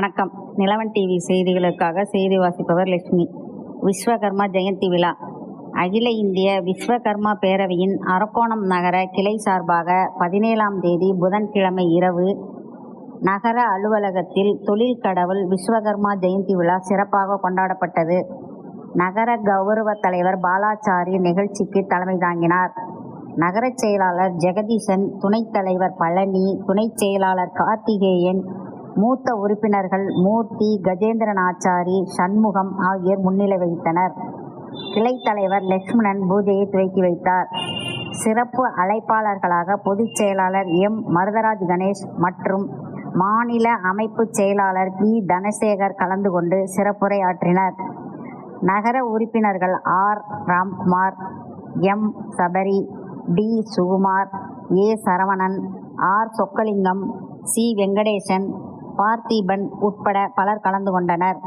வணக்கம். நிலவன் டிவி செய்திகளுக்காக செய்தி வாசிப்பவர் லட்சுமி. விஸ்வகர்மா ஜெயந்தி விழா. அகில இந்திய விஸ்வகர்மா பேரவையின் அரக்கோணம் நகர கிளை சார்பாக பதினேழாம் தேதி புதன்கிழமை இரவு நகர அலுவலகத்தில் தொழில் கடவுள் விஸ்வகர்மா ஜெயந்தி விழா சிறப்பாக கொண்டாடப்பட்டது. நகர கௌரவ தலைவர் பாலாச்சாரி நிகழ்ச்சிக்கு தலைமை தாங்கினார். நகரச் செயலாளர் ஜெகதீசன் துணைத் தலைவர் பழனி துணைச் செயலாளர் கார்த்திகேயன் மூத்த உறுப்பினர்கள் மூர்த்தி கஜேந்திரன் ஆச்சாரி சண்முகம் ஆகியோர் முன்னிலை வகித்தனர். கிளை தலைவர் லட்சுமணன் பூஜையை துவக்கி வைத்தார். சிறப்பு அழைப்பாளர்களாக பொதுச் செயலாளர் எம். மருதராஜ் கணேஷ் மற்றும் மாநில அமைப்பு செயலாளர் பி தனசேகர் கலந்து கொண்டு சிறப்புரையாற்றினர். நகர உறுப்பினர்கள் R. Ramkumar M. Sabari D. Sukumar A. Saravanan R. Chockalingam C. Venkatesan Parthiban உட்பட பலர் கலந்து கொண்டனர்.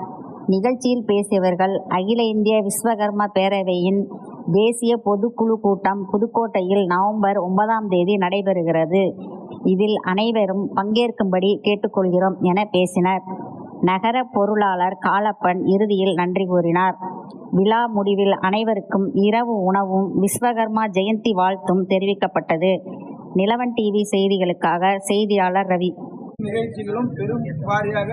நிகழ்ச்சியில் பேசியவர்கள் அகில இந்திய விஸ்வகர்ம பேரவையின் தேசிய பொதுக்குழு கூட்டம் புதுக்கோட்டையில் நவம்பர் ஒன்பதாம் தேதி நடைபெறுகிறது. இதில் அனைவரும் பங்கேற்கும்படி கேட்டுக்கொள்கிறோம் என பேசினர். நகர பொருளாளர் காலப்பன் இறுதியில் நன்றி கூறினார். விழா முடிவில் அனைவருக்கும் இரவு உணவும் விஸ்வகர்மா ஜெயந்தி வாழ்த்தும் தெரிவிக்கப்பட்டது. நிலவன் டிவி செய்திகளுக்காக செய்தியாளர் ரவி. நிகழ்ச்சிகளும் பெரும் வாரியாக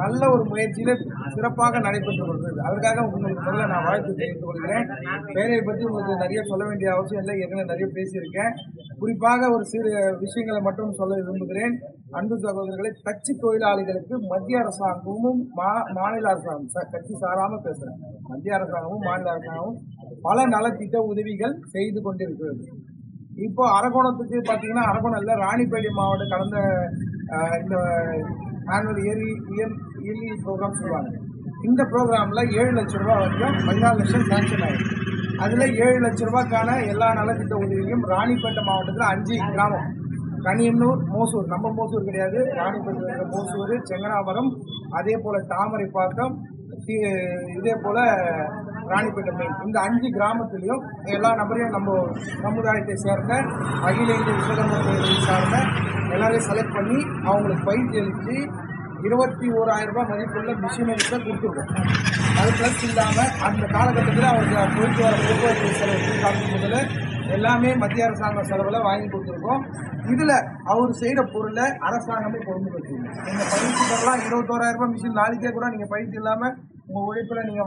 நல்ல ஒரு முயற்சியில சிறப்பாக நடைபெற்று வருகிறது அதற்காக உங்களுக்கு முதல்ல நான் வாழ்த்து தெரிவித்துக் கொள்கிறேன். பேரை பற்றி உங்களுக்கு நிறைய சொல்ல வேண்டிய அவசியம் இல்லை. ஏற்கனவே நிறைய பேசியிருக்கேன். குறிப்பாக ஒரு சிறு விஷயங்களை மட்டும் சொல்ல விரும்புகிறேன். அன்பு சகோதரர்களை தச்சு தொழிலாளிகளுக்கு மத்திய அரசாங்கமும் மா மாநில அரசாங்கம் கட்சி சாராம பேசுறேன். மத்திய அரசாங்கமும் மாநில அரசாங்கமும் பல நலத்திட்ட உதவிகள் செய்து கொண்டிருக்கிறது. இப்போ அரகோணத்துக்கு பார்த்தீங்கன்னா அரகோணம் இல்லை ராணிப்பேட்டை மாவட்டம் கடந்த இந்த annual yearly year yearly programme சொல்லுவாங்க. இந்த ப்ரோக்ராமில் ஏழு லட்ச ரூபா வரைக்கும் பதினாலு லட்சம் சேங்ஷன் ஆயிருக்கு. அதில் ஏழு லட்ச ரூபாய்க்கான எல்லா நலத்திட்ட உதவியும் ராணிப்பேட்டை மாவட்டத்தில் அஞ்சு கிராமம். கனியன்னூர் மோசூர். நம்ம மோசூர் கிடையாது. ராணிப்பேட்டை மோசூர் செங்கனாபுரம் அதே போல் தாமரைப்பாக்கம் இதே போல் ராணிப்பேட்டை மெயின் இந்த அஞ்சு கிராமத்துலேயும் எல்லா நபரையும் நம்ம சமுதாயத்தை சேர்ந்த அகில இந்திய விஸ்வகர்ம சார்ந்த எல்லாரையும் செலக்ட் பண்ணி அவங்களுக்கு பயிற்சி அளித்து இருபத்தி ஓராயிரம் ரூபாய் மதிப்புள்ள மிஷினரிஸை கொடுத்துருக்கோம் அது ப்ளஸ் இல்லாமல் அந்த காலகட்டத்தில் அவருக்கு போயிட்டு வர போக்குவரத்து செலவு காலகட்டத்தில் எல்லாமே மத்திய அரசாங்க செலவில் வாங்கி கொடுத்துருக்கோம். இதில் அவர் செய்கிற பொருளை அரசாங்கமே கொண்டு வச்சுருக்கோம் நீங்கள் பயிற்சி தரலாம் இருபத்தோராயிரம் ரூபாய் மிஷின் நாளைக்கே கூட நீங்கள் பயிற்சி இல்லாமல் உங்கள் உழைப்பில் நீங்கள்